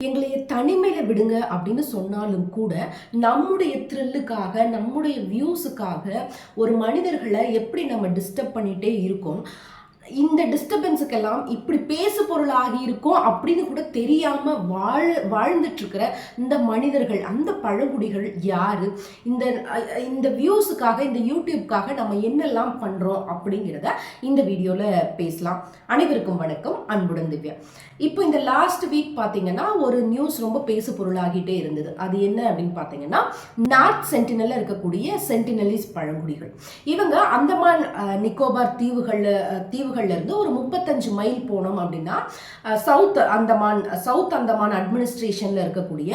எங்களைய தனிமையில விடுங்க அப்படின்னு சொன்னாலும் கூட நம்முடைய த்ரில்லுக்காக நம்முடைய வியூஸுக்காக ஒரு மனிதர்களை எப்படி நம்ம டிஸ்டர்ப் பண்ணிட்டே இருக்கோம்? இந்த டிஸ்டர்பன்ஸுக்கெல்லாம் இப்படி பேசு பொருளாகி இருக்கும் அப்படின்னு கூட தெரியாம வாழ் வாழ்ந்துட்டு இருக்கிற இந்த மனிதர்கள் அந்த பழங்குடிகள் யாரு? இந்த இந்த வியூஸுக்காக இந்த யூடியூப்காக நம்ம என்னெல்லாம் பண்றோம் அப்படிங்கிறத இந்த வீடியோல பேசலாம். அனைவருக்கும் வணக்கம். அன்புடன் திவ்யா. இப்போ இந்த லாஸ்ட் வீக் பார்த்தீங்கன்னா ஒரு நியூஸ் ரொம்ப பேசு பொருளாகிட்டே இருந்தது. அது என்ன அப்படின்னு பார்த்தீங்கன்னா நார்த் சென்டினல்ல இருக்கக்கூடிய சென்டினலிஸ் பழங்குடிகள். இவங்க அந்தமான் நிக்கோபார் தீவுகள் தீவுகள் இருந்து ஒரு முப்பத்தஞ்சு மைல் போனோம் அப்படின்னா சவுத் அந்தமான் சவுத் அந்தமான் அட்மினிஸ்ட்ரேஷன்ல இருக்கக்கூடிய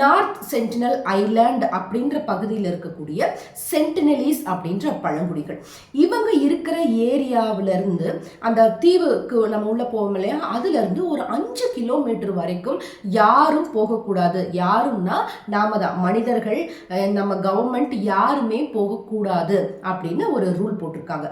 நார்த் சென்டினல் ஐலாண்ட் அப்படின்ற பகுதியில் இருக்கக்கூடிய சென்டினலிஸ் அப்படின்ற பழங்குடிகள். இவங்க இருக்கிற ஏரியாவிலிருந்து அந்த தீவுக்கு நம்ம உள்ள போவோம் இல்லையா? அதுல இருந்து ஒரு அஞ்சு கிலோமீட்டர் வரைக்கும் யாரும் போகக்கூடாது. யாரும்னா நாம தான் மனிதர்கள் நம்ம கவர்மெண்ட் யாருமே போகக்கூடாது அப்படின்னு ஒரு ரூல் போட்டிருக்காங்க.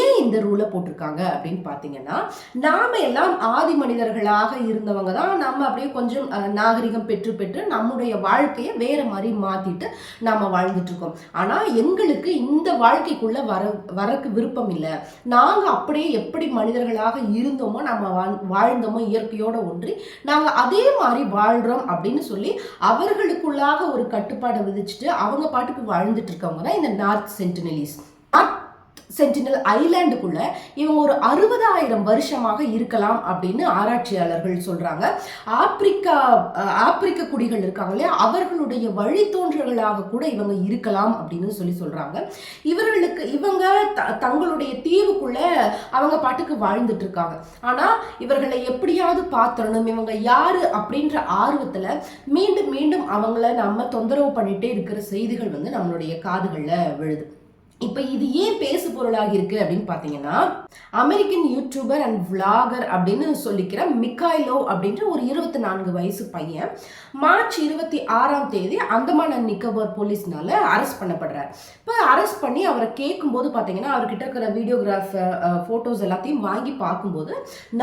ஏன் இந்த ரூலை போட்டிருக்காங்க அப்படின்னு பார்த்தீங்கன்னா நாம எல்லாம் ஆதி மனிதர்களாக இருந்தவங்க தான். நம்ம அப்படியே கொஞ்சம் நாகரிகம் பெற்று பெற்று நம்முடைய வாழ்க்கையை வேற மாதிரி மாத்திட்டு நாம வாழ்ந்துட்டு இருக்கோம். ஆனா எங்களுக்கு இந்த வாழ்க்கைக்குள்ள வர வரக்கு விருப்பம் இல்லை. நாங்க அப்படியே எப்படி மனிதர்களாக இருந்தோமோ நம்ம வாழ்- வாழ்ந்தோமோ இயற்கையோட ஒன்றி நாங்க அதே மாதிரி வாழ்றோம் அப்படின்னு சொல்லி அவர்களுக்குள்ளாக ஒரு கட்டுப்பாடை விதிச்சுட்டு அவங்க பாட்டுக்கு வாழ்ந்துட்டு இருக்கவங்க தான் இந்த நார்த் சென்டினலிஸ். சென்டினல் ஐலாண்டுக்குள்ள இவங்க ஒரு அறுபதாயிரம் வருஷமாக இருக்கலாம் அப்படின்னு ஆராய்ச்சியாளர்கள் சொல்றாங்க. ஆப்பிரிக்கா ஆப்பிரிக்க குடிகள் இருக்காங்க இல்லையா? அவர்களுடைய வழித்தோன்றர்களாக கூட இவங்க இருக்கலாம் அப்படின்னு சொல்லி சொல்றாங்க. இவர்களுக்கு இவங்க த- தங்களுடைய தீவுக்குள்ள அவங்க பாட்டுக்கு வாழ்ந்துட்டு இருக்காங்க. ஆனா இவர்களை எப்படியாவது பாத்திரணும் இவங்க யாரு அப்படின்ற ஆர்வத்துல மீண்டும் மீண்டும் அவங்கள நம்ம தொந்தரவு பண்ணிட்டே இருக்கிற செய்திகள் வந்து நம்மளுடைய காதுகளில் விழுது. இப்போ இது ஏன் பேசு பொருளாக இருக்கு அப்படின்னு பார்த்தீங்கன்னா அமெரிக்கன் யூடியூபர் அண்ட் விளாகர் அப்படின்னு சொல்லிக்கிற மிக்காய்லோ அப்படின்ற ஒரு இருபத்தி நான்கு வயசு பையன் மார்ச் இருபத்தி ஆறாம் தேதி அந்தமான் அண்ட் போலீஸ்னால அரெஸ்ட் பண்ணப்படுறார். இப்போ அரெஸ்ட் பண்ணி அவரை கேட்கும்போது பார்த்தீங்கன்னா அவர்கிட்ட இருக்கிற வீடியோகிராஃப் ஃபோட்டோஸ் எல்லாத்தையும் வாங்கி பார்க்கும்போது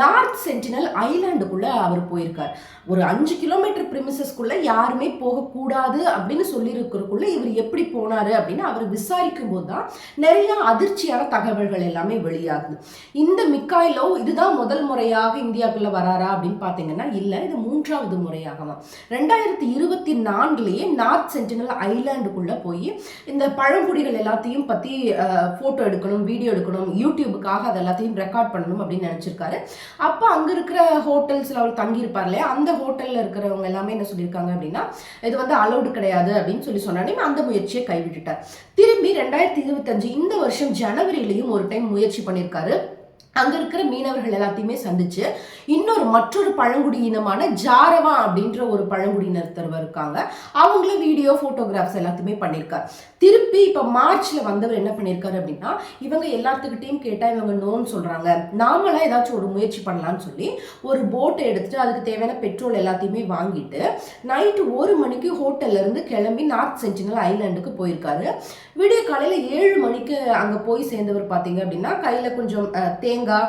நார்த் சென்டினல் ஐலாண்டுக்குள்ள அவர் போயிருக்கார். ஒரு அஞ்சு கிலோமீட்டர் பிரிமிசஸ்க்குள்ள யாருமே போகக்கூடாது அப்படின்னு சொல்லியிருக்கிறக்குள்ள இவர் எப்படி போனாரு அப்படின்னு அவர் விசாரிக்கும் போது தான் நிறைய அதிர்ச்சியான தகவல்கள் எல்லாமே வெளியாகுது. இந்த மிக்காயிலோ இதுதான் முதல் முறையாக இந்தியாவுக்குள்ள வராரா அப்படின்னு பார்த்தீங்கன்னா இல்லை இது மூன்றாவது முறையாகலாம் ரெண்டாயிரத்தி இருபத்தி நான்குலேயே நார்த் சென்டினல் ஐலாண்டுக்குள்ள போய் இந்த பழங்குடிகள் எல்லாத்தையும் பற்றி ஃபோட்டோ எடுக்கணும் வீடியோ எடுக்கணும் யூடியூபுக்காக அது எல்லாத்தையும் ரெக்கார்ட் பண்ணணும் அப்படின்னு நினச்சிருக்காரு. அப்போ அங்கே இருக்கிற ஹோட்டல்ஸில் அவர் தங்கியிருப்பார் இல்லையா? அந்த ஹோட்டலில் இருக்கிறவங்க எல்லாமே என்ன சொல்லியிருக்காங்க அப்படின்னா இது வந்து அலௌடு கிடையாது அப்படின்னு சொல்லி சொன்னாலே அந்த முயற்சியை கைவிட்டுட்டார். திரும்பி ரெண்டாயிரத்தி இருபத்தஞ்சு இந்த வருஷம் ஜனவரியிலையும் ஒரு டைம் முயற்சி பண்ணியிருக்காரு அங்க இருக்கிற மீனவர்கள் எல்லாத்தையுமே சந்திச்சு இன்னொரு மற்றொரு பழங்குடியினமான ஜாரவா அப்படின்ற ஒரு பழங்குடியினர்த்தர் இருக்காங்க. அவங்களும் வீடியோ போட்டோகிராஃப்ஸ் எல்லாத்தையுமே பண்ணியிருக்காரு. திருப்பி இப்போ மார்ச்ல வந்தவர் என்ன பண்ணியிருக்காரு அப்படின்னா இவங்க எல்லாத்துக்கிட்டையும் கேட்டா இவங்க நோன்னு சொல்றாங்க. நாமளாம் ஏதாச்சும் ஒரு முயற்சி பண்ணலாம்னு சொல்லி ஒரு போட்டை எடுத்துட்டு அதுக்கு தேவையான பெட்ரோல் எல்லாத்தையுமே வாங்கிட்டு நைட்டு ஒரு மணிக்கு ஹோட்டல்ல இருந்து கிளம்பி நார்த் சென்டினல் ஐலாண்டுக்கு போயிருக்காரு. விடிய காலையில ஏழு மணிக்கு அங்க போய் சேர்ந்தவர் பாத்தீங்க அப்படின்னா கையில கொஞ்சம் தேங்க தேங்காய்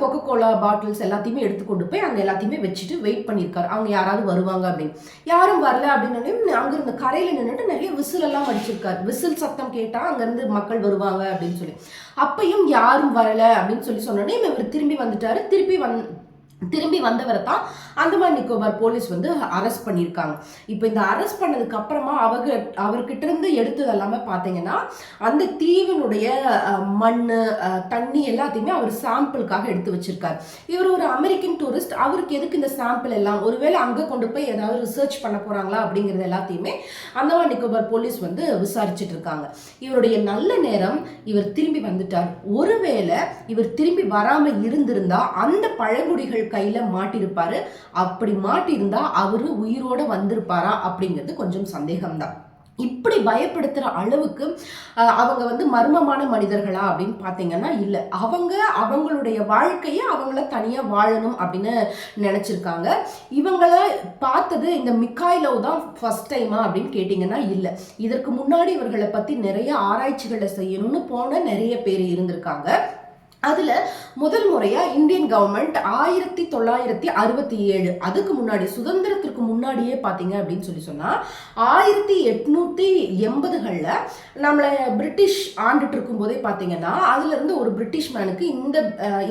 கொக்கோ கோலா பாட்டில்ஸ் எல்லாத்தையுமே எடுத்து கொண்டு போய் அங்கே எல்லாத்தையுமே வச்சுட்டு வெயிட் பண்ணியிருக்காரு அவங்க யாராவது வருவாங்க அப்படின்னு. யாரும் வரல அப்படின்னு அங்க இருந்த நின்றுட்டு நிறைய விசில் எல்லாம் அடிச்சிருக்காரு. விசில் சத்தம் கேட்டால் அங்கேருந்து மக்கள் வருவாங்க அப்படின்னு சொல்லி. அப்பயும் யாரும் வரல அப்படின்னு சொல்லி சொன்னோடனே இவர் திரும்பி வந்துட்டாரு. திருப்பி வந் திரும்பி வந்தவரை தான் அந்தமான் நிக்கோபார் போலீஸ் வந்து அரெஸ்ட் பண்ணியிருக்காங்க. இப்போ இந்த அரெஸ்ட் பண்ணதுக்கு அப்புறமா அவங்க அவர்கிட்ட இருந்து எடுத்தது எல்லாமே பார்த்தீங்கன்னா அந்த தீவினுடைய மண் தண்ணி எல்லாத்தையுமே அவர் சாம்பிளுக்காக எடுத்து வச்சிருக்காரு. இவர் ஒரு அமெரிக்கன் டூரிஸ்ட் அவருக்கு எதுக்கு இந்த சாம்பிள் எல்லாம்? ஒருவேளை அங்கே கொண்டு போய் ஏதாவது ரிசர்ச் பண்ண போகிறாங்களா அப்படிங்கிறது எல்லாத்தையுமே அந்தமான் நிக்கோபார் போலீஸ் வந்து விசாரிச்சுட்டு இருக்காங்க. இவருடைய நல்ல நேரம் இவர் திரும்பி வந்துட்டார். ஒருவேளை இவர் திரும்பி வராமல் இருந்திருந்தா அந்த பழங்குடிகளுக்கு கையில மாட்டிருப்பாரு. அப்படி மாட்டியிருந்தா அவரு உயிரோட வந்திருப்பாரா அப்படிங்கிறது கொஞ்சம் சந்தேகம்தான். இப்படி பயப்படுத்துகிற அளவுக்கு அவங்க வந்து மர்மமான மனிதர்களா அப்படின்னு பார்த்தீங்கன்னா இல்லை. அவங்க அவங்களுடைய வாழ்க்கையை அவங்கள தனியாக வாழணும் அப்படின்னு நினச்சிருக்காங்க. இவங்கள பார்த்தது இந்த மிக்காயிலோ தான் ஃபர்ஸ்ட் டைமா அப்படின்னு கேட்டிங்கன்னா இல்லை. இதற்கு முன்னாடி இவர்களை பற்றி நிறைய ஆராய்ச்சிகளை செய்யணும்னு போன நிறைய பேர் இருந்திருக்காங்க. அதில் முதல் முறையாக இந்தியன் கவர்மெண்ட் ஆயிரத்தி தொள்ளாயிரத்தி அறுபத்தி ஏழு அதுக்கு முன்னாடி சுதந்திரத்திற்கு முன்னாடியே பார்த்தீங்க அப்படின்னு சொல்லி சொன்னால் ஆயிரத்தி எட்நூற்றி எண்பதுகளில் நம்மளை பிரிட்டிஷ் ஆண்டுட்டு இருக்கும் போதே பாத்தீங்கன்னா ஒரு பிரிட்டிஷ் மேனுக்கு இந்த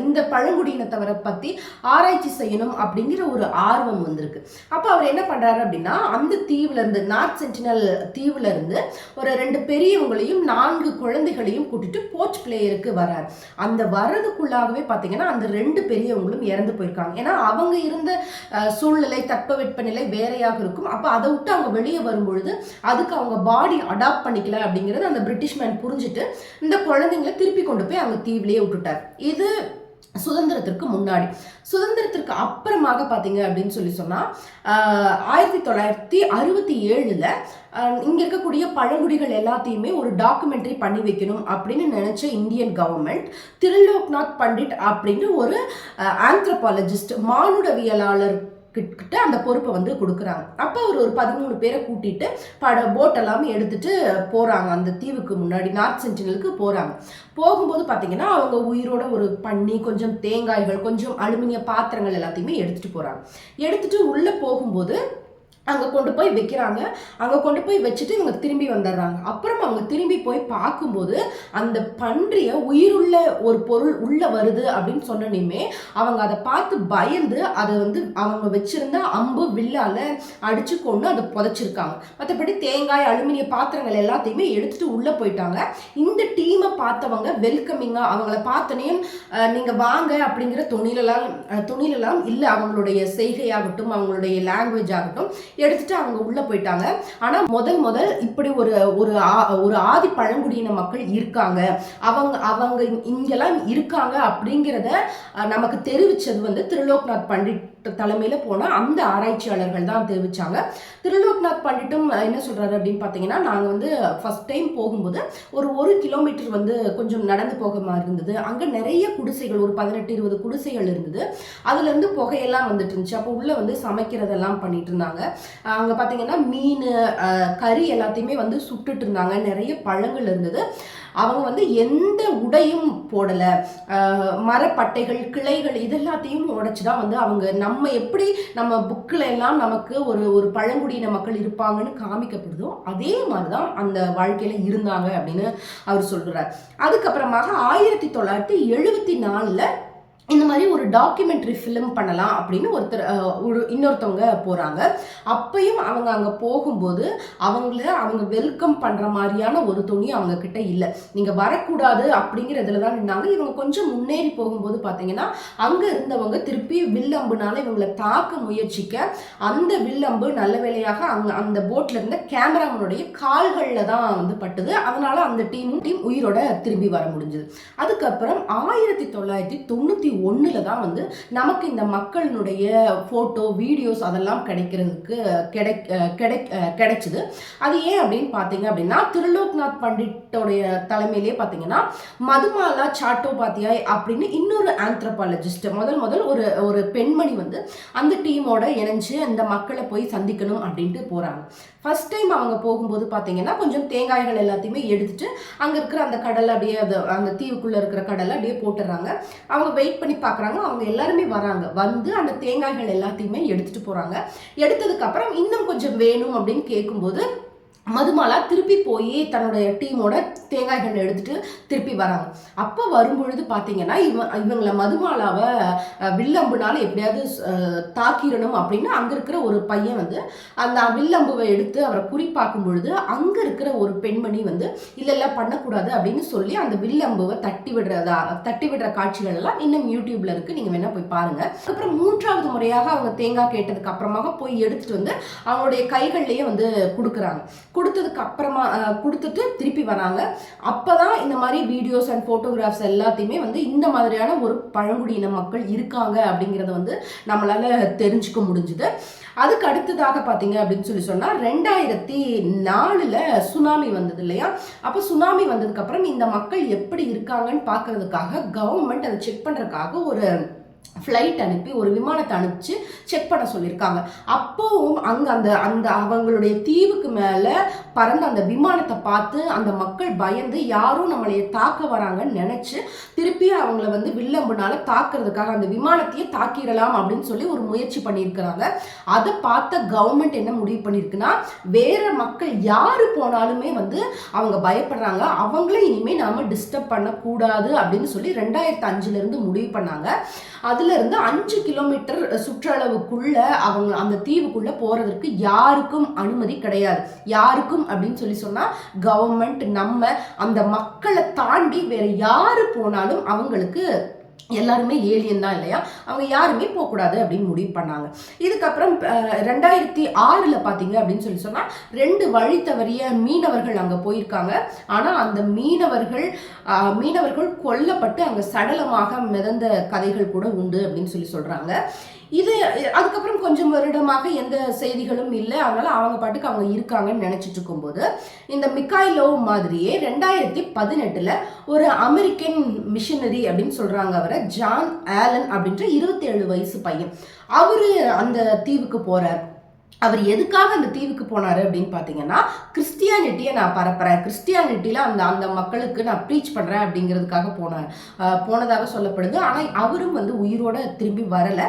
இந்த பழங்குடியினத்தவரை பற்றி ஆராய்ச்சி செய்யணும் அப்படிங்கிற ஒரு ஆர்வம் வந்திருக்கு. அப்போ அவர் என்ன பண்ணுறாரு அப்படின்னா அந்த தீவுலேருந்து நார்த் சென்டினல் தீவுலேருந்து ஒரு ரெண்டு பெரியவங்களையும் நான்கு குழந்தைகளையும் கூட்டிட்டு போர்ச் பிளேயருக்கு வரார். அந்த வர்றதுக்குள்ளாகவே பார்த்தீங்கன்னா அந்த ரெண்டு பெரியவங்களும் இறந்து போயிருக்காங்க. ஏன்னா அவங்க இருந்த சூழ்நிலை சூழ்நிலை தட்பவெட்பநிலை வேறையாக இருக்கும். அப்போ அதை விட்டு அவங்க வெளியே வரும்பொழுது அதுக்கு அவங்க பாடி அடாப்ட் பண்ணிக்கல அப்படிங்கிறது அந்த பிரிட்டிஷ் மேன் புரிஞ்சுட்டு இந்த குழந்தைங்களை திருப்பி கொண்டு போய் அவங்க தீவிலேயே விட்டுட்டார். இது சுதந்திரத்திற்கு முன்னாடி. சுதந்திரத்திற்கு அப்புறமாக பார்த்தீங்க அப்படின்னு சொல்லி சொன்னால் ஆயிரத்தி தொள்ளாயிரத்தி அறுபத்தி ஏழில் இங்கே இருக்கக்கூடிய பழங்குடிகள் எல்லாத்தையுமே ஒரு டாக்குமெண்ட்ரி பண்ணி வைக்கணும் அப்படின்னு நினச்ச இந்தியன் கவர்மெண்ட் திருலோக்நாத் பண்டிட் அப்படின்னு ஒரு ஆந்த்ரபாலஜிஸ்ட் மானுடவியலாளர் கிட்ட அந்த பொறுப்பை வந்து கொடுக்குறாங்க. அப்போ அவர் ஒரு பதிமூணு பேரை கூட்டிட்டு பட போட் எல்லாமே எடுத்துட்டு போகிறாங்க அந்த தீவுக்கு முன்னாடி நார்த் சென்டினலுக்கு போகிறாங்க போகும்போது பார்த்தீங்கன்னா அவங்க உயிரோட ஒரு பண்ணி கொஞ்சம் தேங்காய்கள் கொஞ்சம் அலுமினிய பாத்திரங்கள் எல்லாத்தையுமே எடுத்துட்டு போகிறாங்க எடுத்துட்டு உள்ளே போகும்போது அங்கே கொண்டு போய் வைக்கிறாங்க. அங்கே கொண்டு போய் வச்சுட்டு இவங்க திரும்பி வந்துடுறாங்க. அப்புறம் அவங்க திரும்பி போய் பார்க்கும்போது அந்த பன்றியை உயிருள்ள ஒரு பொருள் உள்ளே வருது அப்படின்னு சொன்னனையுமே அவங்க அதை பார்த்து பயந்து அதை வந்து அவங்க வச்சுருந்த அம்பு வில்லால் அடித்து கொண்டு அதை புதைச்சிருக்காங்க. மற்றபடி தேங்காய் அலுமினிய பாத்திரங்கள் எல்லாத்தையுமே எடுத்துகிட்டு உள்ளே போயிட்டாங்க. இந்த டீமை பார்த்தவங்க வெல்கமிங்காக அவங்கள பார்த்தனையும் நீங்கள் வாங்க அப்படிங்கிற துணிலெல்லாம் துணிலெல்லாம் இல்லை அவங்களுடைய செய்கையாகட்டும் அவங்களுடைய லாங்குவேஜ் ஆகட்டும் எடுத்துட்டு அவங்க உள்ள போயிட்டாங்க. ஆனா முதல் முதல் இப்படி ஒரு ஒரு ஆ- ஒரு ஆதி பழங்குடியின மக்கள் இருக்காங்க. அவங்க அவங்க இங்கெல்லாம் இருக்காங்க அப்படிங்கிறத நமக்கு தெரிவிச்சது வந்து திருலோக்நாத் பண்டிட் தலைமையில் போன அந்த ஆராய்ச்சியாளர்கள் தான் தெரிவித்தாங்க திருலோக்நாத் பண்டிட்டும் என்ன சொல்கிறாரு அப்படின்னு பார்த்தீங்கன்னா நாங்கள் வந்து ஃபஸ்ட் டைம் போகும்போது ஒரு ஒரு கிலோமீட்டர் வந்து கொஞ்சம் நடந்து போக மாதிரி இருந்தது. அங்கே நிறைய குடிசைகள் ஒரு பதினெட்டு இருபது குடிசைகள் இருந்தது. அதுலேருந்து புகையெல்லாம் வந்துட்டு இருந்துச்சு. அப்போ உள்ளே வந்து சமைக்கிறதெல்லாம் பண்ணிட்டு இருந்தாங்க. அங்கே பார்த்தீங்கன்னா மீன் கறி எல்லாத்தையுமே வந்து சுட்டுட்டு இருந்தாங்க. நிறைய பழங்கள் இருந்தது. அவங்க வந்து எந்த உடையும் போடலை. மரப்பட்டைகள் கிளைகள் இதெல்லாத்தையும் உடைச்சு தான் வந்து அவங்க நம்ம எப்படி நம்ம புக்கில் எல்லாம் நமக்கு ஒரு ஒரு பழங்குடியின மக்கள் இருப்பாங்கன்னு காமிக்கப்படுதோ அதே மாதிரி தான் அந்த வாழ்க்கையில் இருந்தாங்க அப்படின்னு அவர் சொல்கிறார் அதுக்கப்புறமாக ஆயிரத்தி தொள்ளாயிரத்தி எழுபத்தி நாலில் இந்த மாதிரி ஒரு டாக்குமெண்ட்ரி ஃபிலிம் பண்ணலாம் அப்படின்னு ஒருத்தர் ஒரு இன்னொருத்தவங்க போகிறாங்க அப்பையும் அவங்க அங்கே போகும்போது அவங்கள அவங்க வெல்கம் பண்ணுற மாதிரியான ஒரு துணி அவங்கக்கிட்ட இல்லை. நீங்கள் வரக்கூடாது அப்படிங்கிறதுல தான் நின்னாங்க. இவங்க கொஞ்சம் முன்னேறி போகும்போது பார்த்தீங்கன்னா அங்கே இருந்தவங்க திருப்பி வில்லம்புனால இவங்களை தாக்க முயற்சிக்க அந்த வில்லம்பு நல்ல வேலையாக அங்கே அந்த போட்டில் இருந்த கேமராமனுடைய கால்களில் தான் வந்து பட்டுது. அதனால் அந்த டீமும் டீம் உயிரோட திரும்பி வர முடிஞ்சது. அதுக்கப்புறம் ஆயிரத்தி தொள்ளாயிரத்தி தொண்ணூற்றி ஒன்றில் தான் வந்து நமக்கு இந்த மக்களினுடைய ஃபோட்டோ வீடியோஸ் அதெல்லாம் கிடைக்கிறதுக்கு கிடை கிடை கிடைச்சிது. அது ஏன் அப்படின்னு பார்த்தீங்க அப்படின்னா திருலோக்நாத் பண்டிட்டோடைய தலைமையிலேயே பார்த்தீங்கன்னா மதுமாலா சாட்டோபாத்தியாய் அப்படின்னு இன்னொரு ஆந்த்ரபாலஜிஸ்ட் முதல் முதல் ஒரு ஒரு பெண்மணி வந்து அந்த டீமோட இணைஞ்சு அந்த மக்களை போய் சந்திக்கணும் அப்படின்ட்டு போகிறாங்க ஃபர்ஸ்ட் டைம் அவங்க போகும்போது பார்த்தீங்கன்னா கொஞ்சம் தேங்காய்கள் எல்லாத்தையுமே எடுத்துட்டு அங்கே இருக்கிற அந்த கடலை அப்படியே அந்த தீவுக்குள்ளே இருக்கிற கடலை அப்படியே போட்டுடுறாங்க அவங்க வெயிட் பண்ணி பார்க்குறாங்க அவங்க எல்லாருமே வராங்க. வந்து அந்த தேங்காய்கள் எல்லாத்தையுமே எடுத்துட்டு போகிறாங்க எடுத்ததுக்கப்புறம் இன்னும் கொஞ்சம் வேணும் அப்படின்னு கேட்கும்போது மதுமாலா திருப்பி போய் தன்னுடைய டீமோட தேங்காய்கள் எடுத்துட்டு திருப்பி வராங்க. அப்போ வரும்பொழுது பார்த்தீங்கன்னா இவ இவங்களை மதுமாலாவை வில்லம்புனால எப்படியாவது தாக்கிடணும் அப்படின்னு அங்கே இருக்கிற ஒரு பையன் வந்து அந்த வில்லம்புவை எடுத்து அவரை குறிப்பாக்கும் பொழுது அங்கே இருக்கிற ஒரு பெண்மணி வந்து இல்லை இல்லை பண்ணக்கூடாது அப்படின்னு சொல்லி அந்த வில்லம்புவை தட்டி விடுறதா தட்டி விடுற காட்சிகள் எல்லாம் இன்னும் யூடியூப்ல இருக்கு. நீங்க வேணா போய் பாருங்க. அப்புறம் மூன்றாவது முறையாக அவங்க தேங்காய் கேட்டதுக்கு அப்புறமாக போய் எடுத்துட்டு வந்து அவங்களுடைய கைகள்லேயே வந்து கொடுக்குறாங்க. கொடுத்ததுக்கு அப்புறமா கொடுத்துட்டு திருப்பி வராங்க. அப்பதான் இந்த மாதிரி வீடியோஸ் அண்ட் ஃபோட்டோகிராஃப்ஸ் எல்லாத்தையுமே வந்து இந்த மாதிரியான ஒரு பழங்குடியின மக்கள் இருக்காங்க அப்படிங்கிறத வந்து நம்மளால தெரிஞ்சுக்க முடிஞ்சுது. அதுக்கு அடுத்ததாக பார்த்தீங்க அப்படின்னு சொல்லி சொன்னால் ரெண்டாயிரத்தி நாலில் சுனாமி வந்தது இல்லையா? அப்போ சுனாமி வந்ததுக்கப்புறம் இந்த மக்கள் எப்படி இருக்காங்கன்னு பார்க்கறதுக்காக கவர்மெண்ட் அதை செக் பண்ணுறதுக்காக ஒரு ஃப்ளைட் அனுப்பி ஒரு விமானத்தை அனுப்பிச்சு செக் பண்ண சொல்லியிருக்காங்க. அப்போவும் அங்கே அந்த அந்த அவங்களுடைய தீவுக்கு மேலே பறந்த அந்த விமானத்தை பார்த்து அந்த மக்கள் பயந்து யாரும் நம்மளைய தாக்க வராங்கன்னு நினச்சி திருப்பி அவங்கள வந்து வில்லம்புனால தாக்குறதுக்காக அந்த விமானத்தையே தாக்கிடலாம் அப்படின்னு சொல்லி ஒரு முயற்சி பண்ணியிருக்கிறாங்க. அதை பார்த்த கவர்மெண்ட் என்ன முடிவு பண்ணியிருக்குன்னா வேற மக்கள் யார் போனாலுமே வந்து அவங்க பயப்படுறாங்க. அவங்கள இனிமேல் நாம் டிஸ்டர்ப் பண்ணக்கூடாது அப்படின்னு சொல்லி ரெண்டாயிரத்து அஞ்சுலேருந்து முடிவு பண்ணாங்க. அதில் இருந்து அஞ்சு கிலோமீட்டர் சுற்றளவுக்குள்ள அவங்க அந்த தீவுக்குள்ள போறதற்கு யாருக்கும் அனுமதி கிடையாது. யாருக்கும் அப்படின்னு சொல்லி சொன்னா கவர்மெண்ட் நம்ம அந்த மக்களை தாண்டி வேற யாரு போனாலும் அவங்களுக்கு எல்லாருமே ஏலியன் தான் இல்லையா? அவங்க யாருமே போகக்கூடாது அப்படின்னு முடிவு பண்ணாங்க. இதுக்கப்புறம் ரெண்டாயிரத்தி ஆறில் பார்த்தீங்க அப்படின்னு சொல்லி சொன்னால் ரெண்டு வழி தவறிய மீனவர்கள் அங்கே போயிருக்காங்க. ஆனால் அந்த மீனவர்கள் மீனவர்கள் கொல்லப்பட்டு அங்கே சடலமாக மிதந்த கதைகள் கூட உண்டு அப்படின்னு சொல்லி சொல்கிறாங்க இது அதுக்கப்புறம் கொஞ்சம் வருடமாக எந்த செய்திகளும் இல்லை. அதனால அவங்க பாட்டுக்கு அவங்க இருக்காங்கன்னு நினைச்சிட்டு இருக்கும்போது இந்த மிக்காயிலோ மாதிரியே ரெண்டாயிரத்தி பதினெட்டுல ஒரு அமெரிக்கன் மிஷினரி அப்படின்னு சொல்றாங்க அவரை ஜான் ஆலன் அப்படின்ற இருபத்தி ஏழு வயசு பையன். அவரு அந்த தீவுக்கு போறார். அவர் எதுக்காக அந்த தீவுக்கு போனாரு அப்படின்னு பார்த்தீங்கன்னா கிறிஸ்டியானிட்டியை நான் பரப்புறேன். கிறிஸ்டியானிட்டியில் அந்த அந்த மக்களுக்கு நான் ப்ரீச் பண்ணுறேன் அப்படிங்கிறதுக்காக போனார். போனதாக சொல்லப்படுது. ஆனால் அவரும் வந்து உயிரோட திரும்பி வரலை.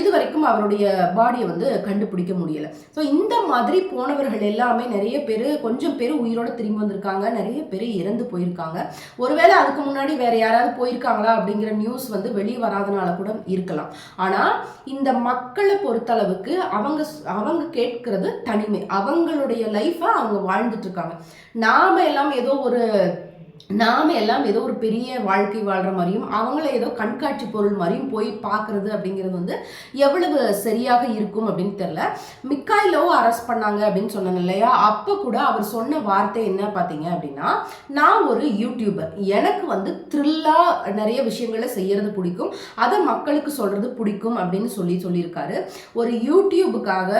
இது வரைக்கும் அவருடைய பாடியை வந்து கண்டுபிடிக்க முடியலை. ஸோ இந்த மாதிரி போனவர்கள் எல்லாமே நிறைய பேர் கொஞ்சம் பேர் உயிரோட திரும்பி வந்திருக்காங்க. நிறைய பேர் இறந்து போயிருக்காங்க. ஒருவேளை அதுக்கு முன்னாடி வேற யாராவது போயிருக்காங்களா அப்படிங்கிற நியூஸ் வந்து வெளியே வராதனால கூட இருக்கலாம். ஆனால் இந்த மக்களை பொறுத்தளவுக்கு அவங்க அவங்க கேட்கறது தனிமை. அவங்களுடைய லைஃப்பை அவங்க வாழ்ந்துட்டு இருக்காங்க. நாம எல்லாம் ஏதோ ஒரு நாம எல்லாம் ஏதோ ஒரு பெரிய வாழ்க்கை வாழ்கிற மாதிரியும் அவங்கள ஏதோ கண்காட்சி பொருள் மாதிரியும் போய் பார்க்குறது அப்படிங்கிறது வந்து எவ்வளவு சரியாக இருக்கும் அப்படின்னு தெரில மிக்காயிலோ அரெஸ்ட் பண்ணாங்க அப்படின்னு சொன்னாங்க இல்லையா? அப்போ கூட அவர் சொன்ன வார்த்தை என்ன பார்த்தீங்க அப்படின்னா நான் ஒரு யூடியூபர் எனக்கு வந்து த்ரில்லா நிறைய விஷயங்களை செய்கிறது பிடிக்கும். அதை மக்களுக்கு சொல்கிறது பிடிக்கும் அப்படின்னு சொல்லி சொல்லியிருக்காரு. ஒரு யூடியூபுக்காக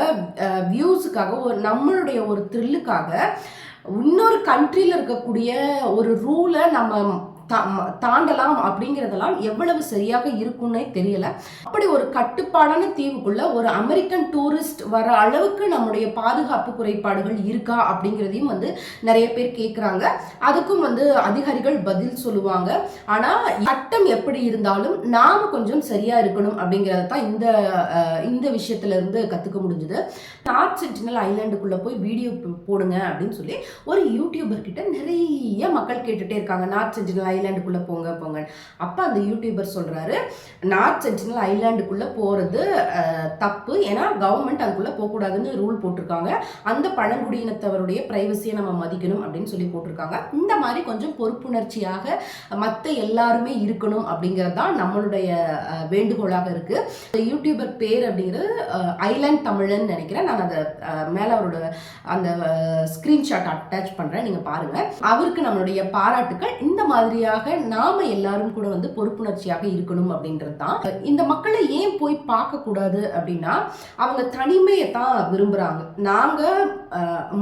வியூஸுக்காக ஒரு நம்மளுடைய ஒரு த்ரில்லுக்காக இன்னொரு கண்ட்ரியில் இருக்கக்கூடிய ஒரு ரூலை நம்ம தாண்டலாம் அப்படிங்கிறதெல்லாம் எவ்வளவு சரியாக இருக்கும்னே தெரியல. அப்படி ஒரு கட்டுப்பாடான தீவுக்குள்ள ஒரு அமெரிக்கன் டூரிஸ்ட் வர அளவுக்கு நம்முடைய பாதுகாப்பு குறைபாடுகள் இருக்கா அப்படிங்கிறதையும் வந்து நிறைய பேர் கேட்குறாங்க அதுக்கும் வந்து அதிகாரிகள் பதில் சொல்லுவாங்க. ஆனால் சட்டம் எப்படி இருந்தாலும் நாம கொஞ்சம் சரியா இருக்கணும் அப்படிங்கிறத தான் இந்த இந்த விஷயத்துல இருந்து கத்துக்க முடிஞ்சுது. நார்த் சென்டினல் ஐலாண்டுக்குள்ள போய் வீடியோ போடுங்க அப்படின்னு சொல்லி ஒரு யூடியூபர் கிட்ட நிறைய மக்கள் கேட்டுட்டே இருக்காங்க. நார்த் சென்டினல் ஐலாண்டுக்குள்ளே போங்க போங்க. அப்போ அந்த யூடியூபர் சொல்றாரு நார்த் சென்டினல் ஐலாண்டுக்குள்ளே போறது தப்பு. ஏன்னா கவர்மெண்ட் அதுக்குள்ளே போகக்கூடாதுன்னு ரூல் போட்டிருக்காங்க. அந்த பழங்குடியினத்தவருடைய ப்ரைவசியை நம்ம மதிக்கணும் அப்படின்னு சொல்லி போட்டிருக்காங்க. இந்த மாதிரி கொஞ்சம் பொறுப்புணர்ச்சியாக மற்ற எல்லாருமே இருக்கணும் அப்படிங்கிறது தான் நம்மளுடைய வேண்டுகோளாக இருக்கு. இந்த யூடியூபர் பேர் அப்படிங்கிறது ஐலாண்ட் தமிழன் நினைக்கிறேன். நான் அதை மேலே அவரோட அந்த ஸ்க்ரீன்ஷாட் அட்டாச் பண்றேன். நீங்கள் பாருங்க. அவருக்கு நம்மளுடைய பாராட்டுக்கள் இந்த மாதிரி மாதிரியாக நாம எல்லாரும் கூட வந்து பொறுப்புணர்ச்சியாக இருக்கணும் அப்படின்றது தான். இந்த மக்களை ஏன் போய் பார்க்க கூடாது அப்படின்னா அவங்க தனிமையை தான் விரும்புறாங்க. நாங்க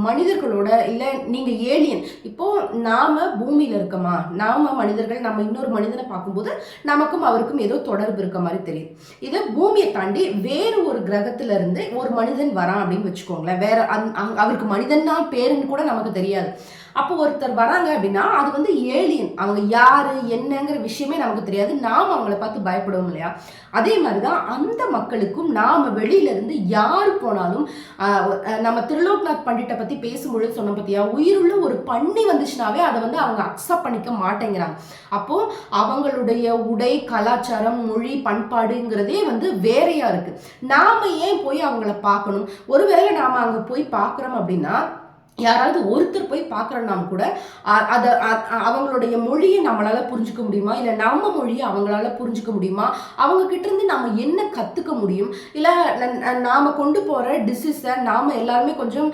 மனிதர்களோட இல்லை நீங்க ஏலியன் இப்போ நாம பூமியில இருக்கோமா? நாம மனிதர்கள் நம்ம இன்னொரு மனிதனை பார்க்கும்போது நமக்கும் அவருக்கும் ஏதோ தொடர்பு இருக்க மாதிரி தெரியும் இது பூமியை தாண்டி வேறு ஒரு கிரகத்துல இருந்து ஒரு மனிதன் வரான் அப்படின்னு வச்சுக்கோங்களேன். வேற அந்- அவருக்கு மனிதன் தான் பேருன்னு கூட நமக்கு தெரியாது. அப்போ ஒருத்தர் வராங்க அப்படின்னா அது வந்து ஏலியன் அவங்க யாரு என்னங்கிற விஷயமே நமக்கு தெரியாது. நாம் அவங்கள பார்த்து பயப்படுவோம் இல்லையா? அதே மாதிரிதான் அந்த மக்களுக்கும் நாம வெளியில இருந்து யார் போனாலும் நம்ம திருலோக்நாத் பண்டிட்டை பத்தி பேசும்பொழுது சொன்ன பத்தியா? உயிருள்ள ஒரு பண்ணி வந்துச்சுனாவே அதை வந்து அவங்க அக்செப்ட் பண்ணிக்க மாட்டேங்கிறாங்க. அப்போ அவங்களுடைய உடை கலாச்சாரம் மொழி பண்பாடுங்கிறதே வந்து வேறையா இருக்கு. நாம ஏன் போய் அவங்கள பார்க்கணும்? ஒருவேளை நாம அங்க போய் பார்க்குறோம் அப்படின்னா யாராவது ஒருத்தர் போய் பார்க்குறோன்னா கூட அதை அவங்களுடைய மொழியை நம்மளால் புரிஞ்சுக்க முடியுமா? இல்லை நம்ம மொழியை அவங்களால புரிஞ்சுக்க முடியுமா? அவங்க கிட்ட இருந்து நம்ம என்ன கற்றுக்க முடியும்? இல்லை நாம கொண்டு போகிற டிசீஸை நாம் எல்லாருமே கொஞ்சம்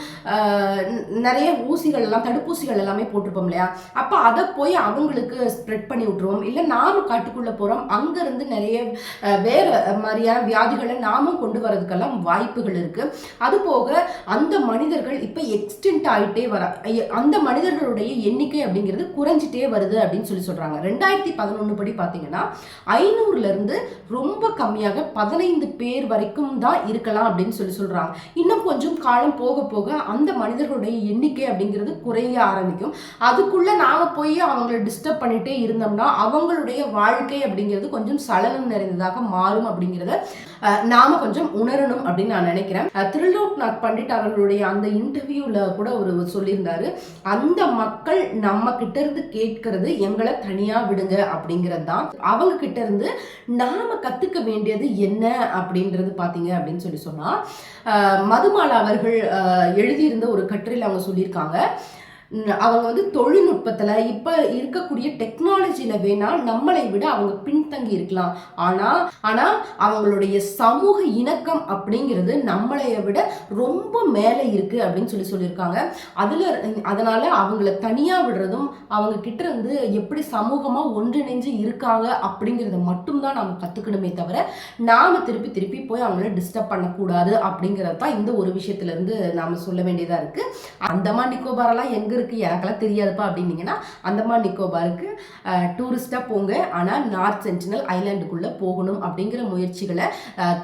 நிறைய ஊசிகள் எல்லாம் தடுப்பூசிகள் எல்லாமே போட்டிருப்போம் இல்லையா? அப்போ அதை போய் அவங்களுக்கு ஸ்ப்ரெட் பண்ணி விட்ருவோம் இல்லை நாம் காட்டுக்குள்ளே போகிறோம் அங்கேருந்து நிறைய வேறு மாதிரியான வியாதிகளை நாமும் கொண்டு வரதுக்கெல்லாம் வாய்ப்புகள் இருக்குது அது போக அந்த மனிதர்கள் இப்போ எக்ஸ்டென்ட் ஆகிட்டே வர. அந்த மனிதர்களுடைய எண்ணிக்கை அப்படிங்கிறது குறைஞ்சிட்டே வருது அப்படின்னு சொல்லி சொல்கிறாங்க ரெண்டாயிரத்தி பதினொன்று படி பார்த்தீங்கன்னா ஐநூறுலேருந்து ரொம்ப கம்மியாக பதினைந்து பேர் வரைக்கும் தான் இருக்கலாம் அப்படின்னு சொல்லி சொல்கிறாங்க இன்னும் கொஞ்சம் காலம் போக போக அந்த மனிதர்களுடைய எண்ணிக்கை அப்படிங்கிறது குறைய ஆரம்பிக்கும். அதுக்குள்ளே நாங்கள் போய் அவங்கள டிஸ்டர்ப் பண்ணிகிட்டே இருந்தோம்னா அவங்களுடைய வாழ்க்கை அப்படிங்கிறது கொஞ்சம் சலனம் நிறைந்ததாக மாறும் அப்படிங்கிறத நாம் கொஞ்சம் உணரணும் அப்படின்னு நான் நினைக்கிறேன். திருலோக்நாத் பண்டிட் அவர்களுடைய அந்த இன்டர்வியூவில் கூட ஒரு சொல்லியிருந்தாரு அந்த மக்கள் நம்ம கிட்ட இருந்து கேட்கறது எங்களை தனியா விடுங்க அப்படிங்கிறது தான். அவங்க கிட்ட இருந்து நாம கத்துக்க வேண்டியது என்ன அப்படின்றது பாத்தீங்க அப்படின்னு சொல்லி சொன்னா மதுமாலா அவர்கள் அஹ், எழுதியிருந்த ஒரு கட்டுரையில் அவங்க சொல்லியிருக்காங்க. அவங்க வந்து தொழில்நுட்பத்தில் இப்போ இருக்கக்கூடிய டெக்னாலஜியில் வேணால் நம்மளை விட அவங்க பின்தங்கி இருக்கலாம். ஆனால் ஆனால் அவங்களுடைய சமூக இணக்கம் அப்படிங்கிறது நம்மளைய விட ரொம்ப மேலே இருக்குது அப்படின்னு சொல்லி சொல்லியிருக்காங்க. அதில் அதனால் அவங்கள தனியாக விடுறதும் அவங்க கிட்ட இருந்து எப்படி சமூகமாக ஒன்றிணைஞ்சு இருக்காங்க அப்படிங்கிறத மட்டும்தான் நம்ம கற்றுக்கணுமே தவிர நாம் திருப்பி திருப்பி போய் அவங்கள டிஸ்டர்ப் பண்ணக்கூடாது அப்படிங்கிறது தான் இந்த ஒரு விஷயத்துலேருந்து நாம் சொல்ல வேண்டியதாக இருக்குது அந்தமான் நிக்கோபாரெல்லாம் எங்கே இருக்கு எனக்கெல்லாம் தெரியாதுப்பா அப்படின்னீங்கன்னா அந்தமான் நிக்கோபாருக்கு டூரிஸ்டா போங்க. ஆனா நார்த் சென்டினல் ஐலாண்டுக்குள்ள போகணும் அப்படிங்கிற முயற்சிகளை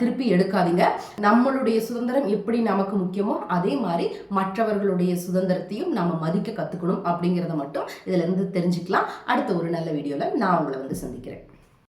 திருப்பி எடுக்காதீங்க. நம்மளுடைய சுதந்திரம் எப்படி நமக்கு முக்கியமோ அதே மாதிரி மற்றவர்களுடைய சுதந்திரத்தையும் நம்ம மதிக்க கத்துக்கணும் அப்படிங்கிறத மட்டும் இதுல இருந்து தெரிஞ்சுக்கலாம். அடுத்த ஒரு நல்ல வீடியோல நான் உங்களை வந்து சந்திக்கிறேன்.